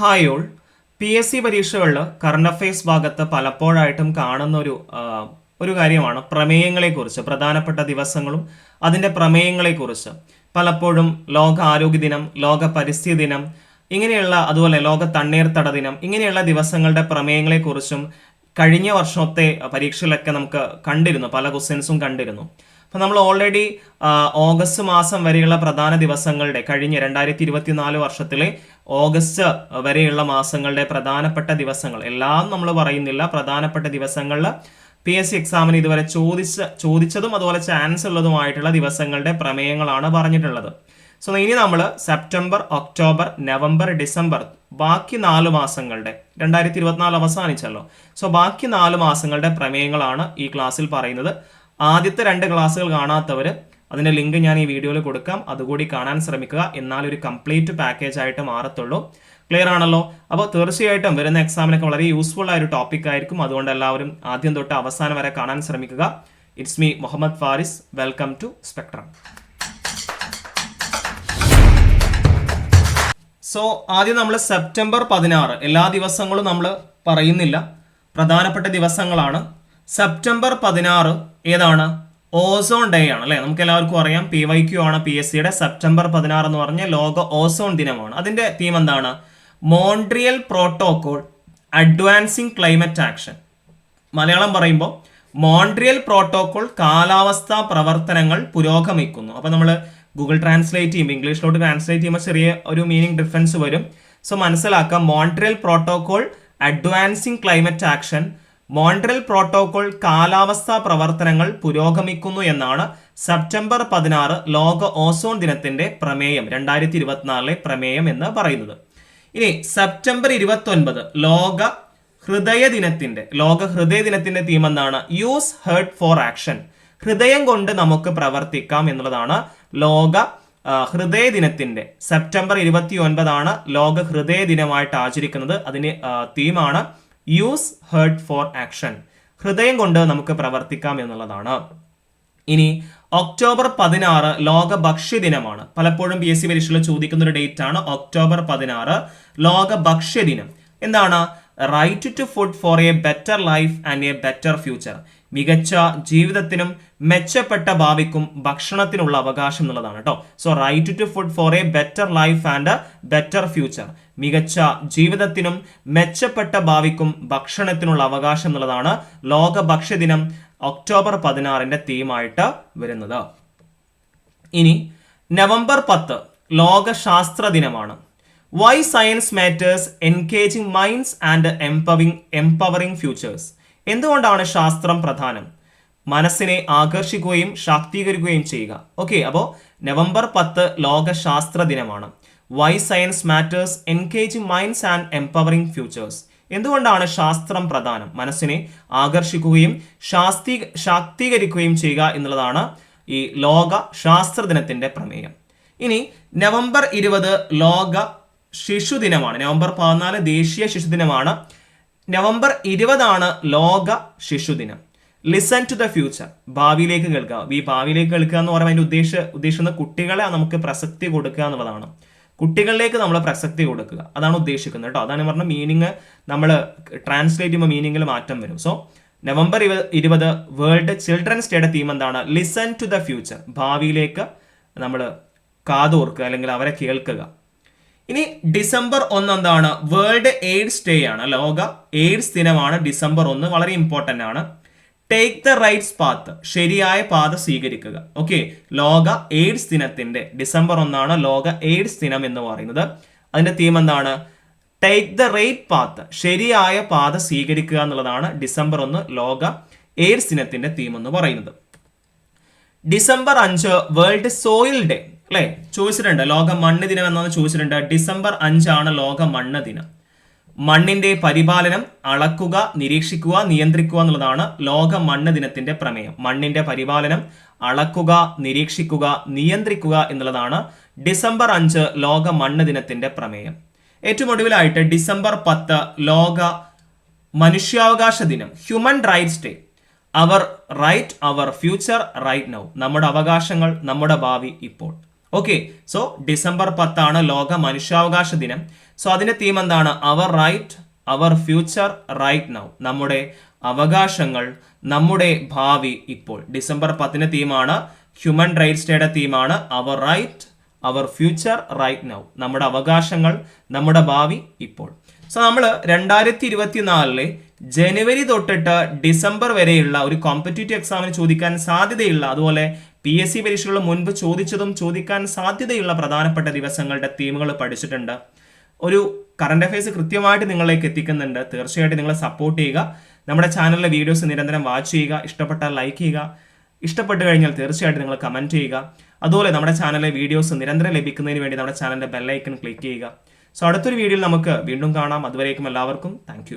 Hi all P S C പരീക്ഷകളിൽ current affairs ഭാഗത്ത് പലപ്പോഴായിട്ടും കാണുന്ന ഒരു ഒരു കാര്യമാണ് പ്രമേയങ്ങളെക്കുറിച്ച് പ്രധാനപ്പെട്ട ദിവസങ്ങളും അതിന്റെ പ്രമേയങ്ങളെക്കുറിച്ച്. പലപ്പോഴും ലോക ആരോഗ്യ ദിനം ലോക പരിസ്ഥിതി ദിനം ഇങ്ങനെയുള്ള അതുപോലെ ലോക തണ്ണീർത്തട ദിനം ഇങ്ങനെയുള്ള ദിവസങ്ങളുടെ പ്രമേയങ്ങളെക്കുറിച്ചും കഴിഞ്ഞ വർഷത്തെ പരീക്ഷയിലൊക്കെ നമുക്ക് കണ്ടിരുന്നു. പല ക്വസ്റ്റ്യൻസും കണ്ടിരുന്നു. അപ്പോൾ നമ്മൾ ഓൾറെഡി ഓഗസ്റ്റ് മാസം വരെയുള്ള പ്രധാന ദിവസങ്ങളുടെ കഴിഞ്ഞ രണ്ടായിരത്തി ഇരുപത്തിനാല് വർഷത്തിലെ ഓഗസ്റ്റ് വരെയുള്ള മാസങ്ങളുടെ പ്രധാനപ്പെട്ട ദിവസങ്ങൾ എല്ലാം നമ്മൾ പറയുന്നില്ല. പ്രധാനപ്പെട്ട ദിവസങ്ങളിൽ പി എസ് സി എക്സാമിന് ഇതുവരെ ചോദിച്ച ചോദിച്ചതും അതുപോലെ ചാൻസ് ഉള്ളതുമായിട്ടുള്ള ദിവസങ്ങളുടെ പ്രമേയങ്ങളാണ് പറഞ്ഞിട്ടുള്ളത്. സോ ഇനി നമ്മൾ സെപ്റ്റംബർ ഒക്ടോബർ നവംബർ ഡിസംബർ ബാക്കി നാല് മാസങ്ങളുടെ രണ്ടായിരത്തി ഇരുപത്തിനാല് അവസാനിച്ചല്ലോ. സോ ബാക്കി നാല് മാസങ്ങളുടെ പ്രമേയങ്ങളാണ് ഈ ക്ലാസ്സിൽ പറയുന്നത്. ആദ്യത്തെ രണ്ട് ക്ലാസ്സുകൾ കാണാത്തവർ അതിന്റെ ലിങ്ക് ഞാൻ ഈ വീഡിയോയിൽ കൊടുക്കാം. അതുകൂടി കാണാൻ ശ്രമിക്കുക. എന്നാൽ ഒരു കംപ്ലീറ്റ് പാക്കേജ് ആയിട്ട് മാറത്തുള്ളൂ. ക്ലിയർ ആണല്ലോ? അപ്പോൾ തീർച്ചയായിട്ടും വരുന്ന എക്സാമിനൊക്കെ വളരെ യൂസ്ഫുൾ ആയ ഒരു ടോപ്പിക് ആയിരിക്കും. അതുകൊണ്ട് എല്ലാവരും ആദ്യം തൊട്ട് അവസാനം വരെ കാണാൻ ശ്രമിക്കുക. It's me Muhammad Faris welcome to spectrum so ആദ്യം നമ്മൾ സെപ്റ്റംബർ പതിനാറ്. എല്ലാ ദിവസങ്ങളും നമ്മൾ പറയുന്നില്ല. പ്രധാനപ്പെട്ട ദിവസങ്ങളാണ്. സെപ്റ്റംബർ പതിനാറ് ഏതാണ്? ഓസോൺ ഡേ ആണ് അല്ലെ? നമുക്ക് എല്ലാവർക്കും അറിയാം. പി വൈ ക്യു ആണ് പി എസ് സിയുടെ സെപ്റ്റംബർ പതിനാറ് എന്ന് പറഞ്ഞ ലോക ഓസോൺ ദിനമാണ്. അതിന്റെ തീം എന്താണ്? Montreal protocol advancing climate action Malayalam പറയുമ്പോൾ മോൺട്രിയൽ പ്രോട്ടോകോൾ കാലാവസ്ഥാ പ്രവർത്തനങ്ങൾ പുരോഗമിക്കുന്നു. അപ്പോൾ നമ്മൾ ഗൂഗിൾ ട്രാൻസ്ലേറ്റ് ചെയ്യുമ്പോൾ ഇംഗ്ലീഷിലോട്ട് ട്രാൻസ്ലേറ്റ് ചെയ്യുമ്പോൾ ചെറിയ ഒരു മീനിങ് ഡിഫറൻസ് വരും. സോ മനസ്സിലാക്കാം. Montreal protocol advancing climate action Montreal protocol കാലാവസ്ഥാ പ്രവർത്തനങ്ങൾ പുരോഗമിക്കുന്നു എന്നാണ് സെപ്റ്റംബർ പതിനാറ് ലോക ഓസോൺ ദിനത്തിന്റെ പ്രമേയം രണ്ടായിരത്തി ഇരുപത്തിനാലിലെ പ്രമേയം എന്ന് പറയുന്നത്. ഇനി സെപ്റ്റംബർ ഇരുപത്തി ഒൻപത് ലോക ഹൃദയ ദിനത്തിന്റെ ലോക ഹൃദയ ദിനത്തിന്റെ തീം എന്താണ്? യൂസ് ഹേർട്ട് ഫോർ ആക്ഷൻ ഹൃദയം കൊണ്ട് നമുക്ക് പ്രവർത്തിക്കാം എന്നുള്ളതാണ് ലോക ഹൃദയ ദിനത്തിന്റെ സെപ്റ്റംബർ ഇരുപത്തി ഒൻപതാണ് ലോക ഹൃദയ ദിനമായിട്ട് ആചരിക്കുന്നത്. അതിന് തീമാണ് യൂസ് ഹേർട്ട് ഫോർ ആക്ഷൻ ഹൃദയം കൊണ്ട് നമുക്ക് പ്രവർത്തിക്കാം എന്നുള്ളതാണ്. ഇനി ഒക്ടോബർ പതിനാറ് ലോക ഭക്ഷ്യ ദിനമാണ് പലപ്പോഴും പി എസ് സി പരീക്ഷയിൽ ചോദിക്കുന്ന ഒരു ഡേറ്റ് ആണ് ഒക്ടോബർ പതിനാറ് ലോക ഭക്ഷ്യ ദിനം എന്താണ്? Right to food for a better life and a better future മികച്ച ജീവിതത്തിനും മെച്ചപ്പെട്ട ഭാവിക്കും ഭക്ഷണത്തിനുള്ള അവകാശം എന്നുള്ളതാണ് കേട്ടോ so right to food for a better life and better future മികച്ച ജീവിതത്തിനും മെച്ചപ്പെട്ട ഭാവിക്കും ഭക്ഷണത്തിനുള്ള അവകാശം എന്നുള്ളതാണ് ലോക ഭക്ഷ്യദിനം ഒക്ടോബർ പതിനാറിന്റെ തീമായിട്ട് വരുന്നത്. ഇനി നവംബർ പത്ത് ലോക ശാസ്ത്ര ദിനമാണ്. Why science matters engaging minds and empowering empowering futures എന്തുകൊണ്ടാണ് ശാസ്ത്രം പ്രധാനം? മനസ്സിനെ ആകർഷിക്കുകയും ശാക്തീകരിക്കുകയും ചെയ്യുക. ഓക്കെ അപ്പോൾ നവംബർ പത്ത് ലോക ശാസ്ത്ര ദിനമാണ്. Why science matters engaging minds and empowering futures എന്തുകൊണ്ടാണ് ശാസ്ത്രം പ്രധാനം? മനസ്സിനെ ആകർഷിക്കുകയും ശാസ്തി ശാക്തീകരിക്കുകയും ചെയ്യുക എന്നുള്ളതാണ് ഈ ലോക ശാസ്ത്ര ദിനത്തിന്റെ പ്രമേയം. ഇനി നവംബർ ഇരുപത് ലോക ശിശുദിനമാണ്. നവംബർ പതിനാല് ദേശീയ ശിശുദിനമാണ്. നവംബർ ഇരുപതാണ് ലോക ശിശുദിനം. ലിസൺ ടു ദ ഫ്യൂച്ചർ ഭാവിയിലേക്ക് കേൾക്കുക. ഈ ഭാവിയിലേക്ക് കേൾക്കുക എന്ന് പറയുമ്പോൾ അതിന്റെ ഉദ്ദേശ ഉദ്ദേശിക്കുന്ന കുട്ടികളെ നമുക്ക് പ്രസക്തി കൊടുക്കുക എന്നുള്ളതാണ്. കുട്ടികളിലേക്ക് നമ്മൾ പ്രസക്തി കൊടുക്കുക. അതാണ് ഉദ്ദേശിക്കുന്നത് കേട്ടോ. അതാണ് പറഞ്ഞ മീനിങ് നമ്മൾ ട്രാൻസ്ലേറ്റ് ചെയ്യുമ്പോൾ മീനിങ്ങിൽ മാറ്റം വരും. സോ നവംബർ ഇരുപത് വേൾഡ് ചിൽഡ്രൻസ് ഡേയുടെ തീം എന്താണ്? ലിസൺ ടു ദ ഫ്യൂച്ചർ ഭാവിയിലേക്ക് നമ്മൾ കാതോർക്കുക അല്ലെങ്കിൽ അവരെ കേൾക്കുക. ഇനി ഡിസംബർ ഒന്ന് എന്താണ്? വേൾഡ് എയ്ഡ്സ് ഡേ ആണ് ലോക എയ്ഡ്സ് ദിനമാണ് ഡിസംബർ ഒന്ന് വളരെ ഇമ്പോർട്ടന്റ് ആണ്. ടേക്ക് ദ റൈറ്റ്സ് പാത്ത് ശരിയായ പാത സ്വീകരിക്കുക. ഓക്കെ ലോക എയ്ഡ്സ് ദിനത്തിന്റെ ഡിസംബർ ഒന്നാണ് ലോക എയ്ഡ്സ് ദിനം എന്ന് പറയുന്നത്. അതിന്റെ തീം എന്താണ്? ടേക്ക് ദ റൈറ്റ് പാത്ത് ശരിയായ പാത സ്വീകരിക്കുക എന്നുള്ളതാണ് ഡിസംബർ ഒന്ന് ലോക എയ്ഡ്സ് ദിനത്തിന്റെ തീം എന്ന് പറയുന്നത്. ഡിസംബർ അഞ്ച് വേൾഡ് സോയിൽ ഡേ. അല്ലെ? ചോദിച്ചിട്ടുണ്ട് ലോക മണ്ണ് ദിനം എന്നാണ് ചോദിച്ചിട്ടുണ്ട്. ഡിസംബർ അഞ്ചാണ് ലോക മണ്ണ് ദിനം. മണ്ണിന്റെ പരിപാലനം അളക്കുക നിരീക്ഷിക്കുക നിയന്ത്രിക്കുക എന്നുള്ളതാണ് ലോക മണ്ണ് ദിനത്തിന്റെ പ്രമേയം. മണ്ണിന്റെ പരിപാലനം അളക്കുക നിരീക്ഷിക്കുക നിയന്ത്രിക്കുക എന്നുള്ളതാണ് ഡിസംബർ അഞ്ച് ലോക മണ്ണ് ദിനത്തിന്റെ പ്രമേയം. ഏറ്റവും ഒടുവിലായിട്ട് ഡിസംബർ പത്ത് ലോക മനുഷ്യാവകാശ ദിനം human rights day our right our future right now നമ്മുടെ അവകാശങ്ങൾ നമ്മുടെ ഭാവി ഇപ്പോൾ. ഓക്കെ സോ ഡിസംബർ പത്താണ് ലോക മനുഷ്യാവകാശ ദിനം. സോ അതിന്റെ തീം എന്താണ്? Our right our future right now നമ്മുടെ അവകാശങ്ങൾ നമ്മുടെ ഭാവി ഇപ്പോൾ. ഡിസംബർ പത്തിന് തീമാണ് ഹ്യൂമൻ റൈറ്റ്സ് ഡേയുടെ തീമാണ് our right our future right now നമ്മുടെ അവകാശങ്ങൾ നമ്മുടെ ഭാവി ഇപ്പോൾ. സോ നമ്മൾ രണ്ടായിരത്തി ഇരുപത്തിനാലിലെ ജനുവരി തൊട്ടിട്ട് ഡിസംബർ വരെയുള്ള ഒരു കോമ്പറ്റേറ്റീവ് എക്സാമിന് ചോദിക്കാൻ സാധ്യതയുള്ള അതുപോലെ പി എസ് സി പരീക്ഷകൾ മുൻപ് ചോദിച്ചതും ചോദിക്കാൻ സാധ്യതയുള്ള പ്രധാനപ്പെട്ട ദിവസങ്ങളുടെ തീമുകൾ പഠിച്ചിട്ടുണ്ട്. ഒരു കറണ്ട് അഫയേഴ്സ് കൃത്യമായിട്ട് നിങ്ങളിലേക്ക് എത്തിക്കുന്നുണ്ട്. തീർച്ചയായിട്ടും നിങ്ങളെ സപ്പോർട്ട് ചെയ്യുക. നമ്മുടെ ചാനലിലെ വീഡിയോസ് നിരന്തരം വാച്ച് ചെയ്യുക. ഇഷ്ടപ്പെട്ടാൽ ലൈക്ക് ചെയ്യുക. ഇഷ്ടപ്പെട്ട് കഴിഞ്ഞാൽ തീർച്ചയായിട്ടും നിങ്ങൾ കമന്റ് ചെയ്യുക. അതുപോലെ നമ്മുടെ ചാനലിലെ വീഡിയോസ് നിരന്തരം ലഭിക്കുന്നതിന് വേണ്ടി നമ്മുടെ ചാനലിന്റെ ബെല്ലൈക്കൺ ക്ലിക്ക് ചെയ്യുക. സോ അടുത്തൊരു വീഡിയോയിൽ നമുക്ക് വീണ്ടും കാണാം. അതുവരേക്കും എല്ലാവർക്കും. താങ്ക്